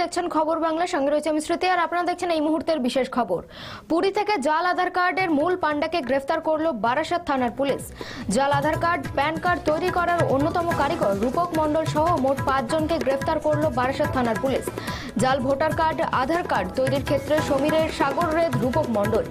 দেখছেন খবর বাংলা, সঙ্গে রয়েছে আমি স্মৃতি আর আপনারা দেখছেন এই মুহূর্তের বিশেষ খবর। পুরী থেকে জাল আধার কার্ডের মূল পাণ্ডাকে গ্রেফতার করল বারাসাত থানার পুলিশ। জাল আধার কার্ড, প্যান কার্ড তৈরি করার অন্যতম কারিগর রূপক মণ্ডল সহ মোট পাঁচজনকে গ্রেফতার করল বারাসাত থানার পুলিশ। জাল ভোটার কার্ড, আধার কার্ড তৈরির ক্ষেত্রে সমীরের সাগর রেদ রূপক মণ্ডল।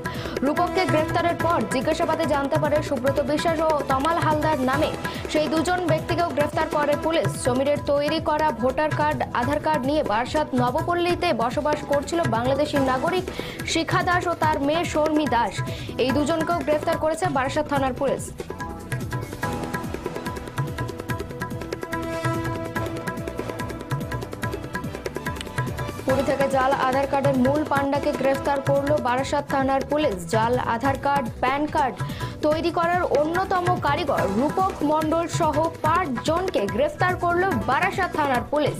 রূপককে গ্রেফতারের পর জিজ্ঞাসাবাদে জানতে পারে সুব্রত বিশ্বাস ও তমাল হালদার নামে সেই দুজন ব্যক্তিকেও গ্রেফতার করে পুলিশ। সমীরের তৈরি করা ভোটার কার্ড, আধার কার্ড নিয়ে বারসাত নবপল্লীতে বসবাস করছিল বাংলাদেশি নাগরিক শিখা দাস ও তার মেয়ে শর্মী দাস। এই দুজনকেও গ্রেফতার করেছে বারাসাত থানার পুলিশ। পুরী থেকে জাল আধার কার্ডের মূল পাণ্ডাকে গ্রেফতার করল বারাসাত থানার পুলিশ। জাল আধার কার্ড প্যান কার্ড তৈরি করার অন্যতম কারিগর রূপক মণ্ডল সহ পাঁচ জনকে গ্রেফতার করল বারাসাত থানার পুলিশ।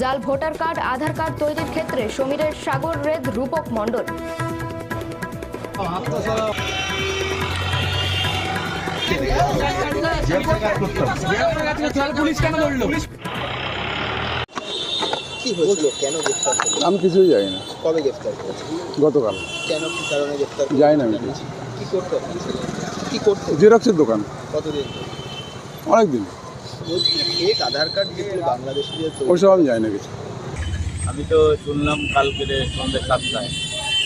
জাল ভোটার কার্ড আধার কার্ড তৈরির ক্ষেত্রে সমীরের সাগর রেদ রূপক মণ্ডল। পুলিশ কেন ধরলো? কি হয়েছিল? কেন গ্রেফতার আমি কিছুই জানি না। কবে গ্রেফতার করেছে গতকাল। কেন কি কারণে গ্রেফতার? জানি না আমি। কি করতো? আপনি? কি করতো? জেরক্সের দোকান। কতদিন? ধরে? অনেক দিন বলছি ফেক আধার কার্ড দিয়ে বাংলাদেশিদের তৈরি ওইসব আমি জানি না কিছু। আমি তো শুনলাম কালকে সন্ধ্যে সাতটায়।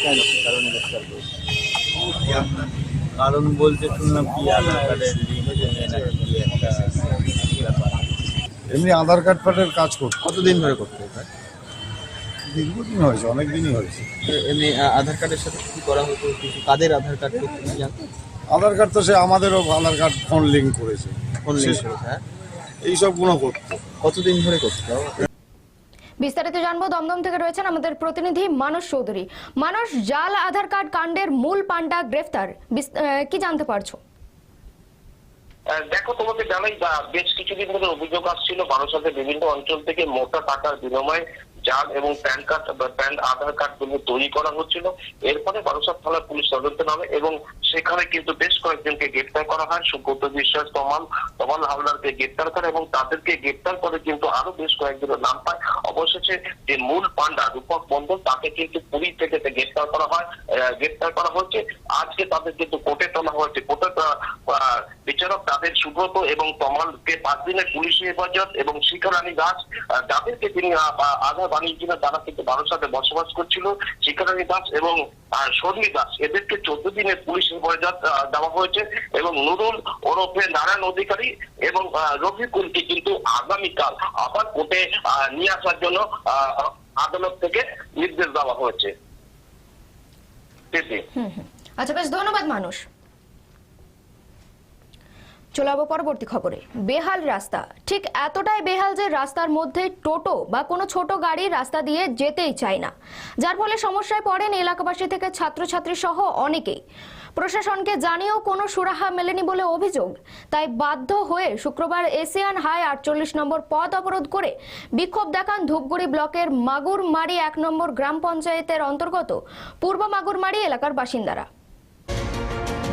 কেন? কি কারণে গ্রেফতার করেছে কারণ বলতে শুনলাম কি আধার কার্ডের লিঙ্ক একটা এমনি আধার কার্ড ফার্ডের কাজ করতো। কতদিন ধরে করতো এটা? দীর্ঘদিন হয়েছে অনেক দিনই হয়েছে এমনি আ- আধার কার্ডের সাথে কি করা হতো? কিছু কাদের আধার কার্ড করতে কি জানতো আধার কার্ড তো সে আমাদেরও আধার কার্ড ফোন লিঙ্ক করেছে। কোন সে- হ্যাঁ? করতো। কতদিন ধরে করতো বিস্তারিত জানব দমদম থেকে রয়েছেন আমাদের প্রতিনিধি মানস চৌধুরী। মানস জাল আধার কার্ড কাণ্ডের মূল পান্ডা গ্রেফতার। বিস- আহ, কি জানতে পারছ? দেখো, তোমাকে জানাই বেশ কিছুদিন ধরে অভিযোগ আসছিল বারাসাতের বিভিন্ন অঞ্চল থেকে মোটা টাকার বিনিময়ে জাল এবং প্যান কার্ড বা প্যান আধার কার্ডগুলো তৈরি করা হচ্ছিল। এরপরে বারাসাত থানার পুলিশ তদন্ত নামে এবং সেখানে কিন্তু বেশ কয়েকজনকে গ্রেপ্তার করা হয়। সুব্রত বিশ্বাস, তমাল তমাল হালদারকে গ্রেপ্তার করে এবং তাদেরকে গ্রেপ্তার করে কিন্তু আরও বেশ কয়েকজনের নাম পায়। অবশেষে যে মূল পান্ডা রূপক মন্ডল তাকে কিন্তু পুরী থেকে গ্রেপ্তার করা হয় গ্রেপ্তার করা হচ্ছে আজকে তাদের কিন্তু কোর্টে তোলা হয়েছে। কোর্টে বিচারক তাদের সুব্রত এবং তমালকে পাঁচ দিনের পুলিশি হেফাজত এবং শিখারানী দাস যাদেরকে তিনি আধার বাণিজ্যিক তারা কিন্তু বারাসাতে বসবাস করছিল শিখারানী দাস এবং শর্মী দাস। এদেরকে চোদ্দ দিনের পুলিশ হেফাজত দেওয়া হয়েছে এবং নুরুল ওরফে নারায়ণ অধিকারী এবং রফিকুলকে কিন্তু আগামীকাল আবার কোর্টে নিয়ে আসার জন্য আদালত থেকে নির্দেশ দেওয়া হয়েছে। আচ্ছা বেশ, ধন্যবাদ মানুষ। চলে যাব পরবর্তী খবরে। বেহাল রাস্তা। ঠিক এতটাই বেহাল যে রাস্তার মধ্যে টোটো বা কোনো ছোট গাড়ি রাস্তা দিয়ে যেতেই চায় না। যার ফলে সমস্যায় পড়েন এলাকাবাসী থেকে ছাত্রছাত্রী সহ অনেকেই। প্রশাসনকে জানিয়েও কোনো সুরাহা মেলেনি বলে অভিযোগ। তাই বাধ্য হয়ে শুক্রবার এশিয়ান হাই আটচল্লিশ নম্বর পথ অবরোধ করে বিক্ষোভ দেখান ধূপগুড়ি ব্লকের মাগুরমারি এক নম্বর গ্রাম পঞ্চায়েতের অন্তর্গত পূর্ব মাগুরমারি এলাকার বাসিন্দারা।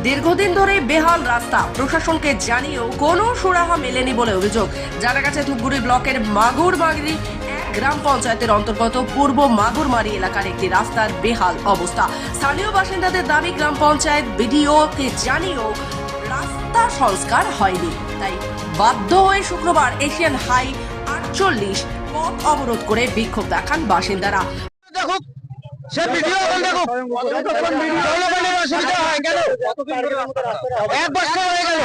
দীর্ঘদিন ধরে বেহাল রাস্তা। প্রশাসনকে জানিয়েও কোনো সুরাহা মেলেনি বলে অভিযোগ। জানা গেছে, ধূপগুড়ি ব্লকের মাগুরমারি এক গ্রাম পঞ্চায়েতের অন্তর্গত পূর্ব মাগুরমারি এলাকার একটি রাস্তার বেহাল অবস্থা। স্থানীয় বাসিন্দাদের দাবি, গ্রাম পঞ্চায়েত বিডিওকে জানিয়েও রাস্তা সংস্কার হয়নি। তাই বাধ্য হয়ে শুক্রবার এশিয়ান হাই আটচল্লিশ পথ অবরোধ করে বিক্ষোভ দেখান বাসিন্দারা। সে ভিডিও এখন দেখুক। জনগণের অসুবিধা হয় কেন? এক বছর হয়ে গেল।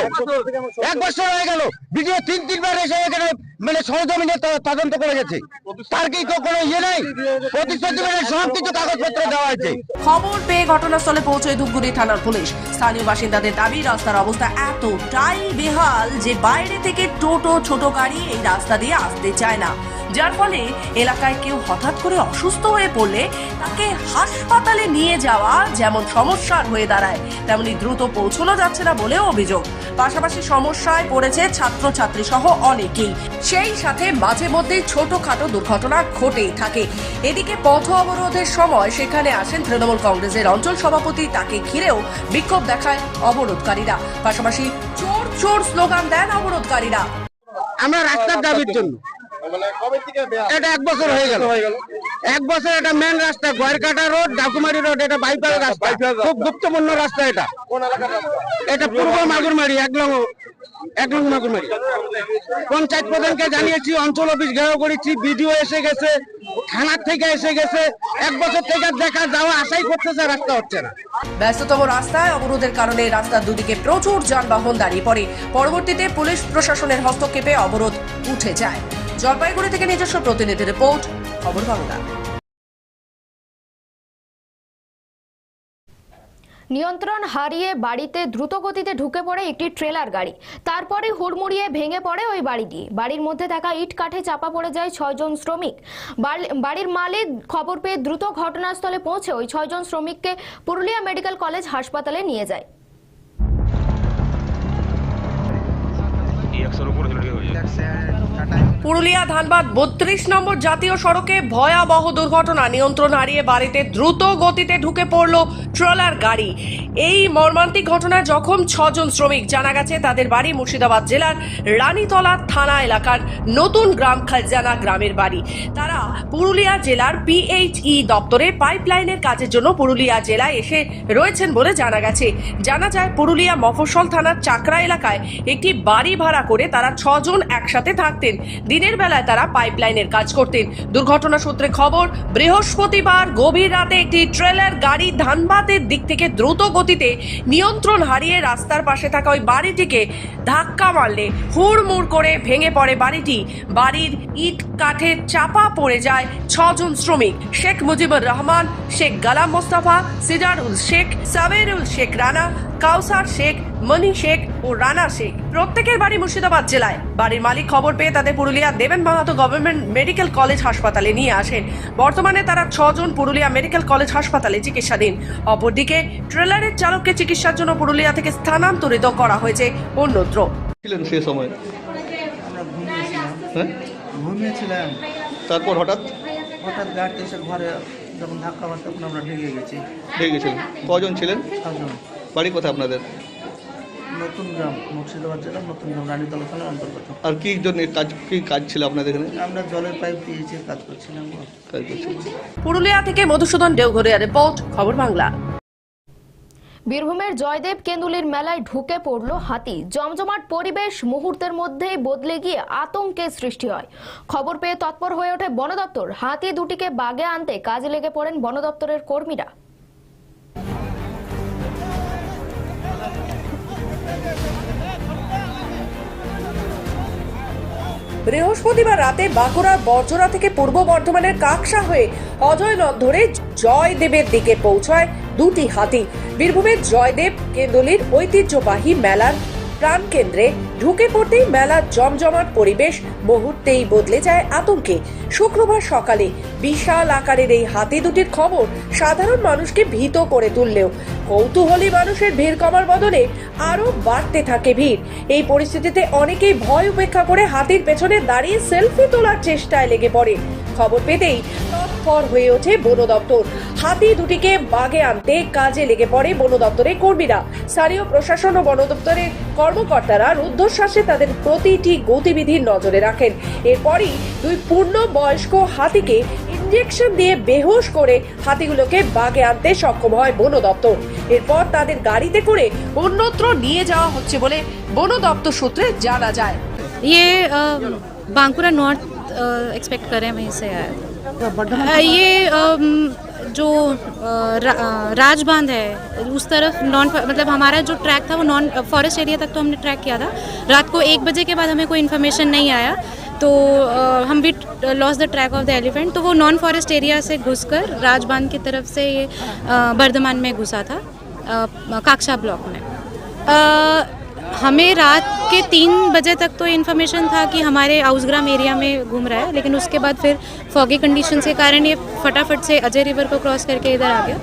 এক বছর হয়ে গেল। ভিডিও তিন তিনবার এসে এখানে মানে সরজমিনে তদন্ত করে গেছে। তার কি কোনো ইয়ে প্রতিশ্রুতি মেনে সব কিছু কাগজপত্র দেওয়া হয়েছে। খবর পেয়ে ঘটনাস্থলে ধূপগুড়ি থানার পুলিশ। স্থানীয় বাসিন্দাদের দাবি, রাস্তার অবস্থা এতটাই বেহাল যে বাইরে থেকে টোটো, ছোট গাড়ি এই রাস্তা দিয়ে আসতে চায় না। যার ফলে এলাকায় কেউ হঠাৎ করে অসুস্থ হয়ে পড়লে তাকে হাসপাতালে নিয়ে যাওয়া যেমন সমস্যার হয়ে দাঁড়ায়, তেমনি দ্রুত পৌঁছানো যাচ্ছে না বলেও অভিযোগ। পাশাপাশি সমস্যায় পড়েছে ছাত্রছাত্রী সহ অনেকেই। সেই সাথে মাঝে মধ্যেই ছোটখাটো দুর্ঘটনা ঘটেই থাকে। এদিকে পথ অবরোধের সময় সেখানে আসেন তৃণমূল কংগ্রেসের অঞ্চল সভাপতি, তাকে ঘিরেও বিক্ষোভ দেখায় অবরোধকারীরা। পাশাপাশি চোর চোর স্লোগান দেন অবরোধকারীরা। আমরা রাস্তার দাবির জন্য। এটা এক বছর হয়ে গেল। এক বছর এটা মেন রাস্তা, গয়েরকাটা রোড রোড, এটা বাইপাস রাস্তা। খুব গুরুত্বপূর্ণ রাস্তা এটা। এটা পূর্ব মাগুরমারি, এক এক মাগুরমারি পঞ্চায়েত প্রধানকে জানিয়েছি, অঞ্চল অফিস ঘেরাও করেছি, বিডিও এসে গেছে থানার থেকে এসে গেছে, এক বছর থেকে দেখা যাওয়া, আশাই করতেছে রাস্তা হচ্ছে না। ব্যস্ততম রাস্তায় অবরোধের কারণে রাস্তার দুদিকে প্রচুর যানবাহন দাঁড়িয়ে পড়ে। পরবর্তীতে পুলিশ প্রশাসনের হস্তক্ষেপে অবরোধ উঠে যায়। জলপাইগুড়ি থেকে নিজস্ব প্রতিনিধি রিপোর্ট, খবর বাংলা। নিয়ন্ত্রণ হারিয়ে বাড়িতে দ্রুত গতিতে ঢুকে পড়ে একটি ট্রেলার গাড়ি। তারপরে হুড়মুড়িয়ে ভেঙে পড়ে ওই বাড়িটি বাড়ির মধ্যে থাকা ইট কাঠে চাপা পড়ে যায় ছয়জন শ্রমিক। বাড়ির মালিক খবর পেয়ে দ্রুত ঘটনাস্থলে পৌঁছে ওই ছয়জন শ্রমিককে পুরুলিয়া মেডিকেল কলেজ হাসপাতালে নিয়ে যায়। পুরুলিয়া, ধানবাদ বত্রিশ নম্বর জাতীয় সড়কে ভয়াবহ দুর্ঘটনা। নিয়ন্ত্রণ হারিয়ে বাড়িতে দ্রুত গতিতে ঢুকে পড়ল ট্রলার গাড়ি। এই মর্মান্তিক ঘটনায় জখম ছজন শ্রমিক। জানা গেছে, তাদের বাড়ি মুর্শিদাবাদ জেলার রানীতলা থানা এলাকার নতুন গ্রাম খালজানা গ্রামের বাড়ি। তারা পুরুলিয়া জেলার পিএইচই দপ্তরে পাইপলাইনের কাজের জন্য পুরুলিয়া জেলায় এসে রয়েছেন বলে জানা গেছে। জানা যায়, পুরুলিয়া মফস্বল থানার চাকরা এলাকায় একটি বাড়ি ভাড়া করে তারা ছজন একসাথে থাকতেন। দিনের বেলায় তারা পাইপলাইনের কাজ করতেন। দুর্ঘটনা সূত্রে খবর, বৃহস্পতিবার গভীর রাতে একটি ট্রেলার গাড়ি ধানবাদের দিক থেকে দ্রুত গতিতে নিয়ন্ত্রণ হারিয়ে রাস্তার পাশে থাকা ওই বাড়িটিকে ধাক্কা মারলে হুড়মুড় করে ভেঙে পড়ে বাড়িটি। বাড়ির ইট কাঠে চাপা পড়ে যায় ছজন শ্রমিক, শেখ মুজিবুর রহমান, শেখ গালাম মোস্তফা, সিজারুল শেখ, সাবেরুল শেখ রানা কাউসার শেখ মনি শেখ ও রানা শেখ। প্রত্যেকের বাড়ি মুর্শিদাবাদ জেলায়। বাড়ির মালিক খবর পেয়ে তাদের পুরুলিয়া দেবেন মাহাতো গভর্নমেন্ট মেডিকেল কলেজ হাসপাতালে নিয়ে আসেন। বর্তমানে তারা ছজন পুরুলিয়া মেডিকেল কলেজ হাসপাতালে চিকিৎসাধীন। অপরদিকে ট্রেলারের চালককে চিকিৎসার জন্য পুরুলিয়া থেকে স্থানান্তরিত করা হয়েছে অন্যত্র। ছিলেন সে সময়? ঘুমিয়েছিলাম। হ্যাঁ? তারপর হঠাৎ? হঠাৎ গাড়ি এসে ঘরে যখন ধাক্কা মার তখন আমরা ঢেকে গেছি। ঢেকে গেছিলেন। কজন ছিলেন? ছজন। বাড়ি কোথায় আপনাদের? নতুন গ্রাম মুর্শিদাবাদ জেলার নতুন গ্রাম রানীতলা থানার অন্তর্গত। আর কি জন্য কাজ কি কাজ ছিল আপনাদের এখানে? আমরা জলের পাইপ দিয়েছি কাজ করছিলাম। কাজ পুরুলিয়া থেকে মধুসূদন দেওঘরিয়া রিপোর্ট খবর বাংলা। বীরভূমের জয়দেব কেন্দুলির মেলায় ঢুকে পড়ল হাতি। জমজমাট পরিবেশ মুহূর্তের মধ্যেই বদলে গিয়ে আতঙ্কের সৃষ্টি হয়। খবর পেয়ে তৎপর হয়ে ওঠে বন দপ্তর হাতি দুটিকে বাগে আনতে কাজে লেগে পড়েন বন দপ্তরের কর্মীরা। বৃহস্পতিবার রাতে বাঁকুড়ার বর্জরা থেকে পূর্ব বর্ধমানের কাকসা হয়ে অজয় নদ ধরে জয়দেবের দিকে পৌঁছায় দুটি হাতি। বীরভূমের জয়দেব কেন্দুলির ঐতিহ্যবাহী মেলার প্রাণকেন্দ্রে ঢুকে পড়তেই মেলার জমজমাট পরিবেশ মুহূর্তেই বদলে যায় আতঙ্কে। শুক্রবার সকালে বিশাল আকারের এই হাতি দুটির খবর সাধারণ মানুষকে ভীত করে তুললেও কৌতূহলী মানুষের ভিড় কমার বদলে আরও বাড়তে থাকে ভিড়। এই পরিস্থিতিতে অনেকেই ভয় উপেক্ষা করে হাতির পেছনে দাঁড়িয়ে সেলফি তোলার চেষ্টায় লেগে পড়ে। খবর পেতেই তৎপর হয়ে ওঠে বন দপ্তর। হাতি দুটিকে বাগে আনতে কাজে লেগে পড়ে বন দপ্তরের কর্মীরা। স্থানীয় প্রশাসন ও বন দপ্তরের কর্মকর্তারা রুদ্ধশ্বাসে তাদের প্রতিটি গতিবিধির নজরে রাখেন। এরপরই দুই পূর্ণ বয়স্ক হাতিকে ইঞ্জেকশন দিয়ে বেহোশ করে হাতিগুলোকে বাগে আনতে সক্ষম হয় বন দপ্তর। এরপর তাদের গাড়িতে করে অন্যত্র নিয়ে যাওয়া হচ্ছে বলে বন দপ্তর সূত্রে জানা যায়। ইয়ে বাঁকুড়া নর্থ एक्सपेक्ट करें वहीं से आया ये जो राजबांध है उस तरफ़ नॉन मतलब हमारा जो ट्रैक था वो नॉन फॉरेस्ट एरिया तक तो हमने ट्रैक किया था। रात को एक बजे के बाद हमें कोई इन्फॉर्मेशन नहीं आया तो हम भी lose the track of the elephant तो वो नॉन फॉरेस्ट एरिया से घुसकर राजबांध की तरफ़ से ये बर्धमान में घुसा था काकशा ब्लॉक में। हमें रात के तीन बजे तक तो इन्फॉर्मेशन था कि हमारे आउसग्राम एरिया में घूम रहा है, लेकिन उसके बाद फिर फॉगी कंडीशन के कारण ये फटाफट से अजय रिवर को क्रॉस करके इधर आ गया।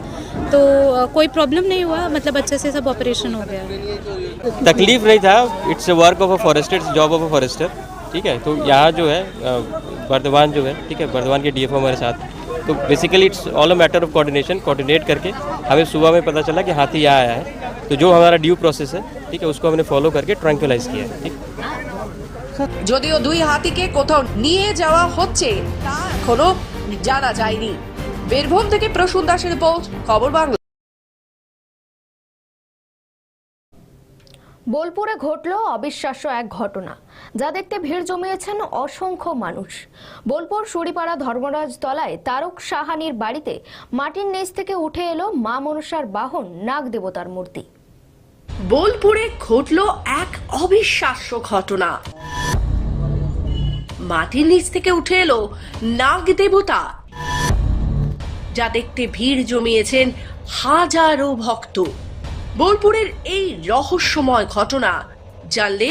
तो कोई प्रॉब्लम नहीं हुआ मतलब अच्छे से सब ऑपरेशन हो गया। तकलीफ़ नहीं था it's work of a forester job of a forester ठीक है? तो यहाँ जो है बर्धमान जो है, ठीक है बर्धमान के डीएफओ हमारे साथ। तो basically it's all a matter of coordination coordinate करके हमें सुबह में पता चला कि हाथी यहाँ आया है। तो जो हमारा ड्यू प्रोसेस है ठीक है उसको हमने फॉलो करके ट्रैंकुलाइज किया है ठीक যদিও দুই হাতিকে কোথাও নিয়ে যাওয়া হচ্ছে তা এখনো জানা যায়নি বীরভূম থেকে প্রসূন দাসের রিপোর্ট খবর বাংলা বোলপুরে ঘটল অবিশ্বাস্য এক ঘটনা যা দেখতে ভিড় জমিয়েছেন অসংখ্য মানুষ বোলপুর সুরিপাড়া ধর্মরাজ তলায় তারক সাহানির বাড়িতে মাটির নিচ থেকে উঠে এলো মা মনসার বাহন নাগ দেবতার মূর্তি বোলপুরে ঘটল এক অবিশ্বাস্য ঘটনা। মাটির নিচ থেকে উঠে এলো নাগ দেবতা, যা দেখতে ভিড় জমিয়েছেন হাজারো ভক্ত। বোলপুরের এই রহস্যময় ঘটনা জানলে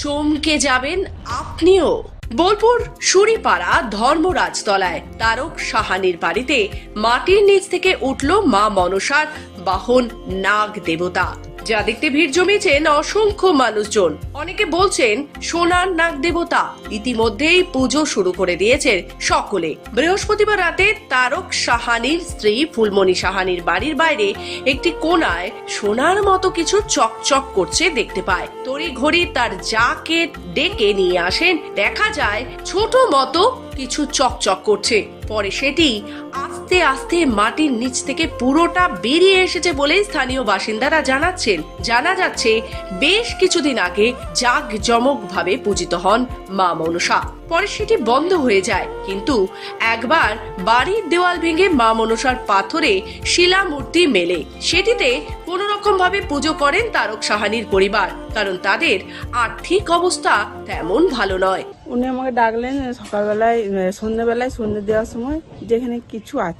চমকে যাবেন আপনিও। বোলপুর সুরিপাড়া ধর্মরাজতলায় তারক সাহানির বাড়িতে মাটির নিচ থেকে উঠল মা মনসার বাহন নাগ দেবতা। যা দেখতে ভিড় জমিয়েছেন অসংখ্য মানুষজন। অনেকে বলছেন, সোনার নাগ দেবতা ইতিমধ্যেই পুজো শুরু করে দিয়েছেন সকলে। বৃহস্পতিবার রাতে তারক সাহানির স্ত্রী ফুলমণি সাহানির বাড়ির বাইরে একটি কোনায় সোনার মতো কিছু চকচক করছে দেখতে পায়। তড়ি ঘড়ি তার যাকে ডেকে নিয়ে আসেন। দেখা যায়, ছোট মতো কিছু চকচক করছে। পরে সেটি আস্তে আস্তে আস্তে মাটির নিচ থেকে পুরোটা বেরিয়ে এসেছে বলে স্থানীয় বাসিন্দারা জানাচ্ছেন। জানা যাচ্ছে, বেশ কিছুদিন আগে জাগ জমক ভাবে পূজিত হন মা মনসা। পরে সেটি বন্ধ হয়ে যায়। কিন্তু একবার বাড়ির দেওয়াল ভেঙে মা মনসার পাথরে শিলা মূর্তি মেলে। সেটিতে কোন রকম ভাবে পুজো করেন তারক সাহানির পরিবার। কারণ তাদের আর্থিক অবস্থা তেমন ভালো নয়। উনি আমাকে ডাকলেন সকালবেলায় সন্ধ্যেবেলায়, সন্ধ্যে দেওয়ার সময়, যেখানে কিছু আছে।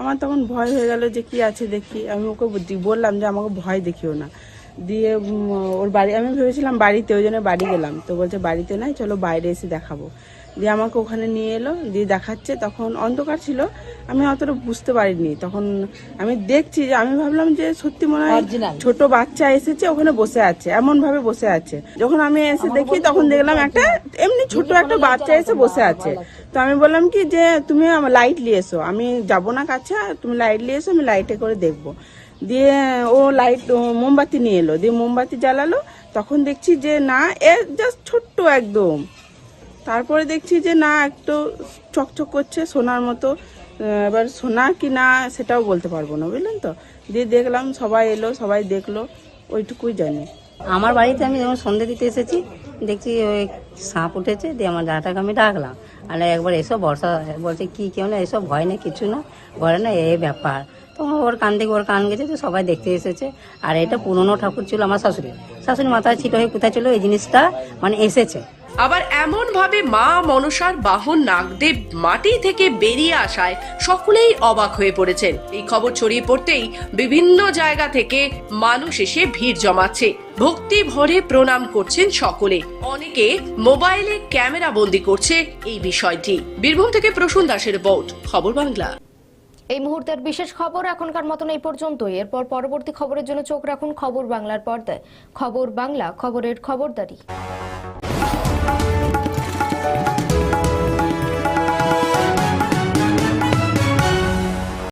আমার তখন ভয় হয়ে গেল যে কি আছে দেখি। আমি ওকে বললাম যে আমাকে ভয় দেখিও না। দিয়ে ওর বাড়ি, আমি ভেবেছিলাম বাড়িতে, ওই জন্য বাড়ি গেলাম। তো বলছে বাড়িতে নাই, চলো বাইরে এসে দেখাবো। দিয়ে আমাকে ওখানে নিয়ে এলো দিয়ে দেখাচ্ছে। তখন অন্ধকার ছিল আমি অতটা বুঝতে পারিনি। তখন আমি দেখছি যে আমি ভাবলাম যে সত্যি মনে হয় ছোট বাচ্চা এসেছে ওখানে বসে আছে এমন ভাবে বসে আছে। যখন আমি এসে দেখি তখন দেখলাম একটা এমনি ছোট একটা বাচ্চা এসে বসে আছে। তো আমি বললাম কি যে তুমি লাইট নিয়ে এসো। আমি যাব না কাছে তুমি লাইট নিয়ে এসো আমি লাইটে করে দেখব। দিয়ে ও লাইট মোমবাতি নিয়ে এলো। দিয়ে মোমবাতি জ্বালালো। তখন দেখছি যে না এ জাস্ট ছোট্ট একদম। তারপরে দেখছি যে না, একটু চকচক করছে সোনার মতো। এবার সোনা কি না সেটাও বলতে পারব না, বুঝলেন তো? দিয়ে দেখলাম সবাই এলো, সবাই দেখল, ওইটুকুই জানি। আমার বাড়িতে আমি যখন সন্ধে দিতে এসেছি, দেখছি ওই সাপ উঠেছে, দিয়ে আমার দাদাকে আমি ডাকলাম। আর একবার এসব বর্ষা বলছে, কি কেউ না এসব ভয় না কিছু না। ঘরে না এই ব্যাপার। তো ওর কান থেকে ওর কান গেছে, তো সবাই দেখতে এসেছে। আর এটা পুরনো ঠাকুর ছিল আমার শাশুড়ি। শাশুড়ি মাথায় ছিট হয়ে কোথায় ছিল? এই জিনিসটা মানে এসেছে। আবার এমন ভাবে মা মনসার বাহন নাগদেব মাটি থেকে বেরিয়ে আসায় সকলেই অবাক হয়ে পড়েছেন। এই খবর ছড়িয়ে পড়তেই বিভিন্ন জায়গা থেকে মানুষ এসে ভিড় জমাচ্ছে। ভক্তি ভরে প্রণাম করছেন সকলে। অনেকে মোবাইলে ক্যামেরা বন্দি করছে এই বিষয়টি। বীরভূম থেকে প্রসূন দাসের রিপোর্ট, খবর বাংলা। এই মুহূর্তের বিশেষ খবর এখনকার মতন এই পর্যন্তই। এরপর পরবর্তী খবরের জন্য চোখ রাখুন খবর বাংলার পর্দায়। খবর বাংলা, খবরের খবরদারি।